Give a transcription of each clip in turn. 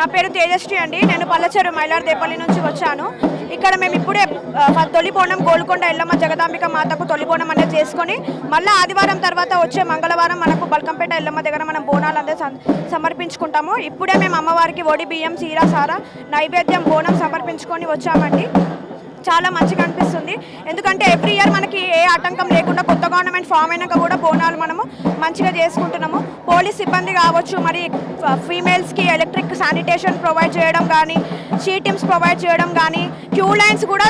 నా పేరు తేజశ్రీ అండి. నేను పల్లచెరు మైలార్దేపల్లి నుంచి వచ్చాను. ఇక్కడ మేము ఇప్పుడే ఆ, తొలి బోనం గోల్కొండ ఎల్లమ్మ జగదాంబిక మాతకు తొలి బోనం అనేది చేసుకొని మళ్ళీ ఆదివారం తర్వాత వచ్చే మంగళవారం మనకు బల్కంపేట ఎల్లమ్మ దగ్గర మనం బోనాలు అనేది సం- సమర్పించుకుంటాము. ఇప్పుడే మేము అమ్మవారికి ఒడి బియ్యం సీరా సారా నైవేద్యం బోనం సమర్పించుకొని వచ్చామండి. చాలా మంచిగా అనిపిస్తుంది. ఎందుకంటే ఎవ్రీ ఇయర్ మనకి ఏ ఆటంకం లేకుండా కొత్త గవర్నమెంట్ ఫామ్ అయినాక కూడా బోనాలు మనము మంచిగా చేసుకుంటున్నాము. పోలీస్ సిబ్బంది కావచ్చు మరి ఫీమేల్స్కి ఎలక్ట్రిక్ శానిటేషన్ ప్రొవైడ్ చేయడం కానీ షీ టీమ్స్ ప్రొవైడ్ చేయడం కానీ క్యూ లైన్స్ కూడా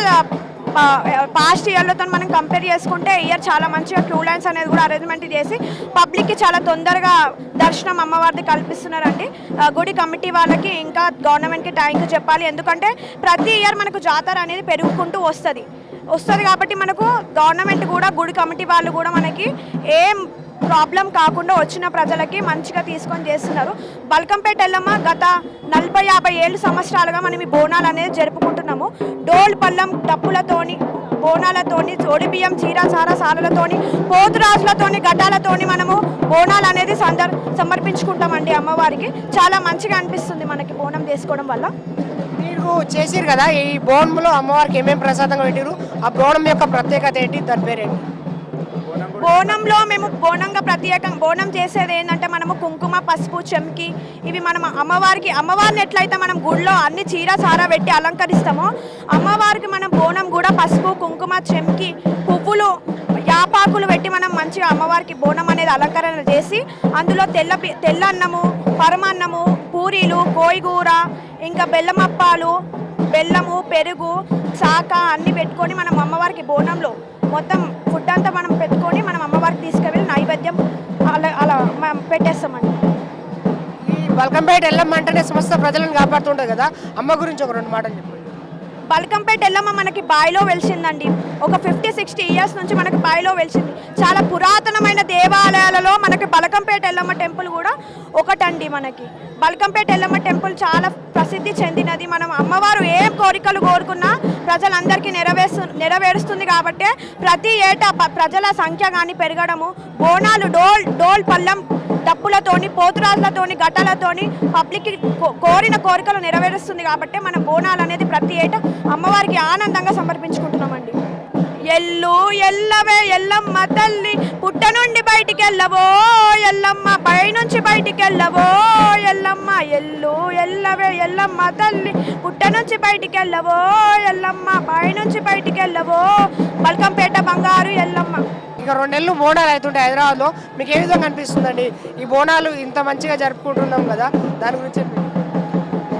పాస్ట్ ఇయర్లతో మనం కంపేర్ చేసుకుంటే ఇయర్ చాలా మంచిగా క్యూ లైన్స్ అనేది కూడా అరేంజ్మెంట్ చేసి పబ్లిక్కి చాలా తొందరగా దర్శనం అమ్మవారిది కల్పిస్తున్నారండి. గుడి కమిటీ వాళ్ళకి ఇంకా గవర్నమెంట్కి థ్యాంక్ చెప్పాలి. ఎందుకంటే ప్రతి ఇయర్ మనకు జాతర అనేది పెరుగుకుంటూ వస్తుంది. వస్తుంది కాబట్టి మనకు గవర్నమెంట్ కూడా గుడి కమిటీ వాళ్ళు కూడా మనకి ఏం ప్రాబ్లం కాకుండా వచ్చిన ప్రజలకి మంచిగా తీసుకొని చేస్తున్నారు. బల్కంపేట ఎల్లమ్మ గత నలభై యాభై ఏళ్ళు సంవత్సరాలుగా మనం ఈ బోనాలు అనేది జరుపుకుంటున్నాము. డోల్ పల్లం డప్పులతోని బోనాలతోని జోడి బియ్యం చీర సార సారలతోని పోతురాజులతోని ఘటాలతోని మనము బోనాలు అనేది సందర్ సమర్పించుకుంటామండి అమ్మవారికి. చాలా మంచిగా అనిపిస్తుంది మనకి బోనం చేసుకోవడం వల్ల. మీరు చేసిరు కదా ఈ బోనంలో అమ్మవారికి ఏమేమి ప్రసాదంగా పెట్టిరు ఆ బోనం యొక్క ప్రత్యేకత ఏంటి? దాని పేరేంటి? బోనంలో మేము బోనంగా ప్రత్యేకంగా బోనం చేసేది ఏంటంటే మనము కుంకుమ పసుపు చెంకి ఇవి మనం అమ్మవారికి అమ్మవారిని ఎట్లయితే మనం గుళ్ళో అన్ని చీర సారా పెట్టి అలంకరిస్తామో అమ్మవారికి మనం బోనం కూడా పసుపు కుంకుమ చెంకి పువ్వులు యాపాకులు పెట్టి మనం మంచిగా అమ్మవారికి బోనం అనేది అలంకరణ చేసి అందులో తెల్ల తెల్ల అన్నము పరమాన్నము పూరీలు కోయిగూర ఇంకా బెల్లమప్పాలు బెల్లము పెరుగు చాక అన్ని పెట్టుకొని మనం అమ్మవారికి బోనంలో మొత్తం ఫుడ్ అంతా మనం పెట్టుకొని మనం పెట్టేస్తామండి. ఈ బల్కంపేట ఎల్లమ్మ అంటేనే సమస్త ప్రజలను కాపాడుతుంటుంది కదా? అమ్మ గురించి ఒక రెండు మాటలు చెప్పండి. బల్కంపేట ఎల్లమ్మ మనకి బాయిలో వెలిసిందండి. ఒక ఫిఫ్టీ సిక్స్టీ ఇయర్స్ నుంచి మనకి బాయిలో వెలిసింది. చాలా పురాతనమైన దేవాలయాలలో మనకి బలకంపేట ఎల్లమ్మ టెంపుల్ కూడా ఒకటండి మనకి. బల్కంపేట ఎల్లమ్మ టెంపుల్ చాలా ప్రసిద్ధి చెందినది. మనం అమ్మవారు ఏ కోరికలు కోరుకున్నా ప్రజలందరికీ నెరవేర్స్తు నెరవేరుస్తుంది కాబట్టి ప్రతి ఏటా ప్రజల సంఖ్య కానీ పెరగడము బోనాలు డోల్ డోల్ పల్లం డప్పులతోని పోతురాజులతోని గట్టలతోని పబ్లిక్కి కోరిన కోరికలు నెరవేరుస్తుంది కాబట్టి మన బోనాలు అనేది ప్రతి ఏటా అమ్మవారికి ఆనందంగా సమర్పించుకుంటున్నామండి. ఎల్లు ఎల్లవే ఎల్లమ్మ తల్లి పుట్ట నుండి బయటికి వెళ్ళవో ఎల్లమ్మ పైనుంచి బయటికి వెళ్ళవో ఎల్లమ్మ ఎల్లు ఎల్లవే ఎల్లమ్మ తల్లి పుట్ట నుంచి బయటికి వెళ్ళవో ఎల్లమ్మ పైనుంచి బయటికి వెళ్ళవో బల్కంపేట బంగారు ఎల్లమ్మ ఇక రెండు నెలలు బోనాలు అవుతుంటాయి హైదరాబాద్లో. మీకు ఏ విధంగా అనిపిస్తుందండి? ఈ బోనాలు ఇంత మంచిగా జరుపుకుంటున్నాం కదా దాని గురించి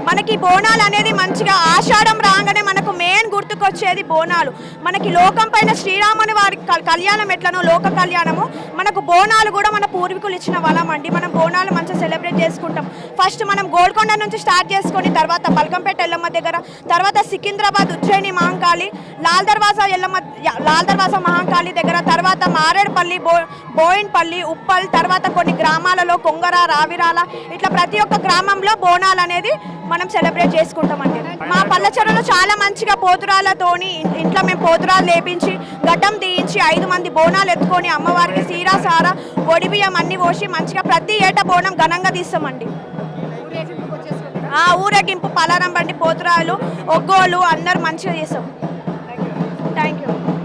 మనకి బోనాలు అనేది మంచిగా ఆషాఢం రాగానే మనకు మెయిన్ గుర్తుకొచ్చేది బోనాలు. మనకి లోకం పైన శ్రీరాముని వారి కళ్యాణం ఎట్లనో లోక కళ్యాణము మనకు బోనాలు కూడా మన పూర్వీకులు ఇచ్చిన వలం అండి. మనం బోనాలు మంచిగా సెలబ్రేట్ చేసుకుంటాం. ఫస్ట్ మనం గోల్కొండ నుంచి స్టార్ట్ చేసుకొని తర్వాత బల్కంపేట ఎల్లమ్మ దగ్గర తర్వాత సికింద్రాబాద్ ఉజ్జయిని మహంకాళి లాల్ దర్వాజా ఎల్లమ్మ లాల్ దర్వాజా మహంకాళి దగ్గర తర్వాత మారేడుపల్లి బో బోయిన్పల్లి ఉప్పల్ తర్వాత కొన్ని గ్రామాలలో కొంగర రావిరాల ఇట్లా ప్రతి ఒక్క గ్రామంలో బోనాలు అనేది మనం సెలబ్రేట్ చేసుకుంటామండి మా పల్లెచెరులో చాలా మంచిగా పోతురాలతోని బోనాలతోని ఇంట్లో మేము పోతురాలు లేపించి గడ్డం తీయించి ఐదు మంది బోనాలు ఎత్తుకొని అమ్మవారికి సీరా సారా ఒడిబియ్యం అన్ని పోసి మంచిగా ప్రతి ఏటా బోనం ఘనంగా తీస్తామండి. ఆ ఊరేగింపు పలారం బండి పోతురాలు ఒగ్గోలు అందరు మంచిగా చేస్తాం.